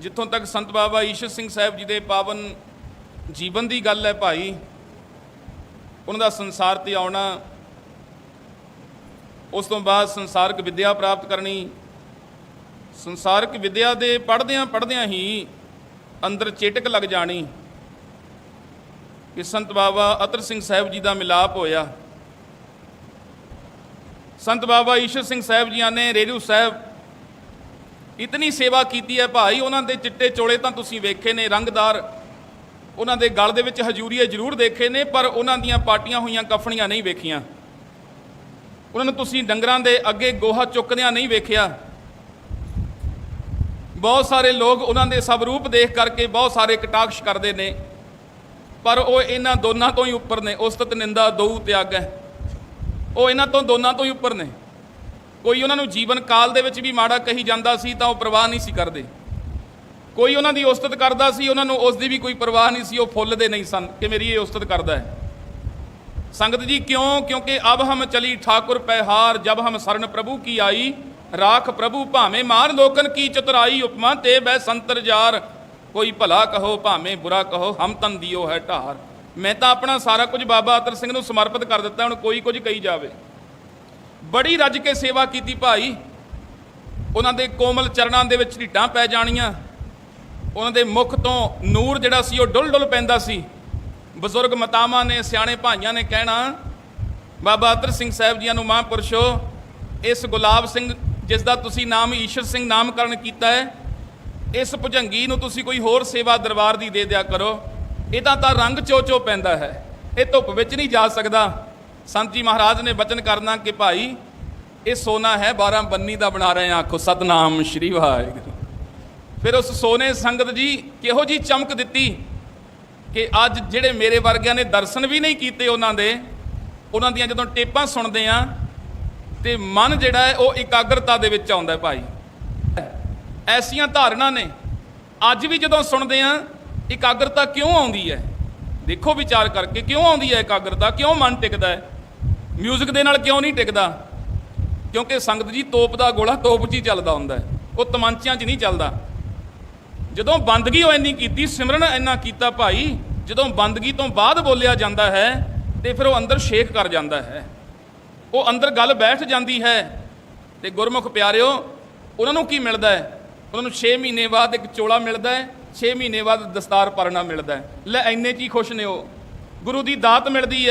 ਜਿੱਥੋਂ ਤੱਕ ਸੰਤ ਬਾਬਾ ਈਸ਼ਰ ਸਿੰਘ ਸਾਹਿਬ ਜੀ ਦੇ ਪਾਵਨ ਜੀਵਨ ਦੀ ਗੱਲ ਹੈ ਭਾਈ, ਉਹਨਾਂ ਦਾ ਸੰਸਾਰ ਤੇ ਆਉਣਾ, ਉਸ ਤੋਂ ਬਾਅਦ ਸੰਸਾਰਕ ਵਿੱਦਿਆ ਪ੍ਰਾਪਤ ਕਰਨੀ, ਸੰਸਾਰਕ ਵਿੱਦਿਆ ਦੇ ਪੜ੍ਹਦਿਆਂ ਪੜ੍ਹਦਿਆਂ ਹੀ ਅੰਦਰ ਚੇਟਕ ਲੱਗ ਜਾਣੀ ਕਿ ਸੰਤ ਬਾਬਾ ਅਤਰ ਸਿੰਘ ਸਾਹਿਬ ਜੀ ਦਾ ਮਿਲਾਪ ਹੋਇਆ। ਸੰਤ ਬਾਬਾ ਈਸ਼ਰ ਸਿੰਘ ਸਾਹਿਬ ਜੀਆਂ ਨੇ ਰੇਰੂ ਸਾਹਿਬ ਇਤਨੀ ਸੇਵਾ ਕੀਤੀ ਹੈ ਭਾਈ, ਉਹਨਾਂ ਦੇ ਚਿੱਟੇ ਚੋਲੇ ਤਾਂ ਤੁਸੀਂ ਵੇਖੇ ਨੇ, ਰੰਗਦਾਰ। ਉਹਨਾਂ ਦੇ ਗਲ ਦੇ ਵਿੱਚ ਹਜੂਰੀਏ ਜ਼ਰੂਰ ਦੇਖੇ ਨੇ, ਪਰ ਉਹਨਾਂ ਦੀਆਂ ਪਾਟੀਆਂ ਹੋਈਆਂ, ਕਫਣੀਆਂ ਨਹੀਂ ਵੇਖੀਆਂ। ਉਹਨਾਂ ਨੂੰ ਤੁਸੀਂ ਡੰਗਰਾਂ ਦੇ ਅੱਗੇ ਗੋਹਾ ਚੁੱਕਦਿਆਂ ਨਹੀਂ ਵੇਖਿਆ। ਬਹੁਤ ਸਾਰੇ ਲੋਕ ਉਹਨਾਂ ਦੇ ਸਵਰੂਪ ਦੇਖ ਕਰਕੇ ਬਹੁਤ ਸਾਰੇ ਕਟਾਕਸ਼ ਕਰਦੇ ਨੇ। ਪਰ ਉਹ ਇਹਨਾਂ ਦੋਨਾਂ ਤੋਂ ਹੀ ਉੱਪਰ ਨੇ। ਉਸਤਤ ਨਿੰਦਾ, ਦਊ, ਤਿਆਗ ਹੈ। ਉਹ ਇਹਨਾਂ ਤੋਂ ਦੋਨਾਂ ਤੋਂ ਹੀ ਉੱਪਰ ਨੇ। ਕੋਈ ਉਹਨਾਂ ਨੂੰ ਜੀਵਨ ਕਾਲ ਦੇ ਵਿੱਚ ਵੀ ਮਾੜਾ ਕਹੀ ਜਾਂਦਾ ਸੀ ਤਾਂ ਉਹ ਪਰਵਾਹ ਨਹੀਂ ਸੀ ਕਰਦੇ। ਕੋਈ ਉਹਨਾਂ ਦੀ ਉਸਤਤ ਕਰਦਾ ਸੀ, ਉਹਨਾਂ ਨੂੰ ਉਸ ਦੀ ਵੀ ਕੋਈ ਪਰਵਾਹ ਨਹੀਂ ਸੀ, ਉਹ ਫੁੱਲਦੇ ਨਹੀਂ ਸਨ। ਕਿ ਮੇਰੀ ਇਹ ਉਸਤਤ ਕਰਦਾ ਹੈ? ਸੰਗਤ ਜੀ, ਕਿਉਂ? ਕਿਉਂਕਿ ਅਬ ਹਮ ਚਲੀ ਠਾਕੁਰ ਪਹਿਹਾਰ ਜਬ ਹਮ ਸਰਨ ਪ੍ਰਭੂ ਕੀ ਆਈ, ਰਾਖ ਪ੍ਰਭੂ ਭਾਵੇਂ ਮਾਰ ਲੋਕਨ ਕੀ ਚਤੁਰਾਈ, ਉਪਮਾ ਤੇ ਬੈ ਸੰਤਰ ਜਾਰ। ਕੋਈ ਭਲਾ ਕਹੋ, ਭਾਵੇਂ ਬੁਰਾ ਕਹੋ, ਹਮ ਤਨ ਦਿਓ ਹੈ ਢਾਰ। ਮੈਂ ਤਾਂ ਆਪਣਾ ਸਾਰਾ ਕੁਝ ਬਾਬਾ ਅਤਰ ਸਿੰਘ ਨੂੰ ਸਮਰਪਿਤ ਕਰ ਦਿੱਤਾ, ਹੁਣ ਕੋਈ ਕੁਝ ਕਹੀ ਜਾਵੇ। ਬੜੀ ਰੱਜ ਕੇ ਸੇਵਾ ਕੀਤੀ ਭਾਈ। ਉਹਨਾਂ ਦੇ ਕੋਮਲ ਚਰਨਾਂ ਦੇ ਵਿੱਚ ਢਿੱਡਾਂ ਪੈ ਜਾਣੀਆਂ। ਉਹਨਾਂ ਦੇ ਮੁਖ ਤੋਂ ਨੂਰ ਜਿਹੜਾ ਸੀ, ਉਹ ਡੁੱਲ ਡੁੱਲ ਪੈਂਦਾ ਸੀ। ਬਜ਼ੁਰਗ ਮਤਾਵਾਂ ਨੇ, ਸਿਆਣੇ ਭਾਈਆਂ ਨੇ ਕਹਿਣਾ, ਬਾਬਾ ਅਤਰ ਸਿੰਘ ਸਾਹਿਬ ਜੀਆਂ ਨੂੰ ਮਹਾਂਪੁਰਸ਼ੋ, ਇਸ ਗੁਲਾਬ ਸਿੰਘ ਜਿਸ ਦਾ ਤੁਸੀਂ ਨਾਮ ਈਸ਼ਰ ਸਿੰਘ ਨਾਮਕਰਨ ਕੀਤਾ ਹੈ, ਇਸ ਭੁਜੰਗੀ ਨੂੰ ਤੁਸੀਂ ਕੋਈ ਹੋਰ ਸੇਵਾ ਦਰਬਾਰ ਦੀ ਦੇ ਦਿਆ ਕਰੋ। ਇਹਦਾ ਤਾਂ ਰੰਗ ਚੋਚੋ ਪੈਂਦਾ ਹੈ। ਇਹ ਧੁੱਪ ਵਿੱਚ ਨਹੀਂ ਜਾ ਸਕਦਾ। ਸੰਤ ਜੀ ਮਹਾਰਾਜ ਨੇ ਬਚਨ ਕਰਨਾ ਕਿ ਭਾਈ, ਇਹ ਸੋਨਾ ਹੈ 12 ਬੰਨੀ ਦਾ ਬਣਾ ਰਹੇ ਆ ਆਖੋ, ਸਤਨਾਮ ਸ਼੍ਰੀ ਵਾਹਿਗੁਰੂ। ਫਿਰ ਉਸ ਸੋਨੇ ਸੰਗਤ ਜੀ ਕਿਹੋ ਜੀ ਚਮਕ ਦਿੱਤੀ ਕਿ ਅੱਜ ਜਿਹੜੇ ਮੇਰੇ ਵਰਗਿਆਂ ਨੇ ਦਰਸ਼ਨ ਵੀ ਨਹੀਂ ਕੀਤੇ ਉਹਨਾਂ ਦੇ, ਉਹਨਾਂ ਦੀਆਂ ਜਦੋਂ ਟੇਪਾਂ ਸੁਣਦੇ ਆ ਤੇ ਮਨ ਜਿਹੜਾ ਹੈ ਉਹ ਇਕਾਗਰਤਾ ਦੇ ਵਿੱਚ ਆਉਂਦਾ ਹੈ ਭਾਈ। ਐਸੀਆਂ ਧਾਰਨਾ ਨੇ, ਅੱਜ ਵੀ ਜਦੋਂ ਸੁਣਦੇ ਆ ਇਕਾਗਰਤਾ ਕਿਉਂ ਆਉਂਦੀ ਹੈ? ਦੇਖੋ ਵਿਚਾਰ ਕਰਕੇ ਕਿਉਂ ਆਉਂਦੀ ਹੈ ਇਕਾਗਰਤਾ? ਕਿਉਂ ਮਨ ਟਿਕਦਾ ਹੈ? 뮤직 ਦੇ ਨਾਲ ਕਿਉਂ ਨਹੀਂ ਟਿਕਦਾ? ਕਿਉਂਕਿ ਸੰਗਤ ਜੀ ਤੋਪ ਦਾ ਗੋਲਾ ਤੋਪ 'ਚ ਹੀ ਚੱਲਦਾ ਹੁੰਦਾ ਹੈ। ਉਹ ਤਮੰਚਿਆਂ 'ਚ ਨਹੀਂ ਚੱਲਦਾ। ਜਦੋਂ ਬੰਦਗੀ ਉਹ ਇੰਨੀ ਕੀਤੀ, ਸਿਮਰਨ ਇੰਨਾ ਕੀਤਾ ਭਾਈ, ਜਦੋਂ ਬੰਦਗੀ ਤੋਂ ਬਾਅਦ ਬੋਲਿਆ ਜਾਂਦਾ ਹੈ, ਤੇ ਫਿਰ ਉਹ ਅੰਦਰ ਸ਼ੇਖ ਕਰ ਜਾਂਦਾ ਹੈ। ਉਹ ਅੰਦਰ ਗੱਲ ਬੈਠ ਜਾਂਦੀ ਹੈ। ਤੇ ਗੁਰਮੁਖ ਪਿਆਰਿਓ, ਉਹਨਾਂ ਨੂੰ ਕੀ ਮਿਲਦਾ ਹੈ? ਉਹਨਾਂ ਨੂੰ 6 ਮਹੀਨੇ ਬਾਅਦ ਇੱਕ ਚੋਲਾ ਮਿਲਦਾ ਹੈ 6 ਮਹੀਨੇ ਬਾਅਦ ਦਸਤਾਰ ਪਰਨਾ ਮਿਲਦਾ ਹੈ। ਲੈ, ਇੰਨੇ ਚ ਹੀ ਖੁਸ਼ ਨੇ ਉਹ। ਗੁਰੂ ਦੀ ਦਾਤ ਮਿਲਦੀ ਹੈ।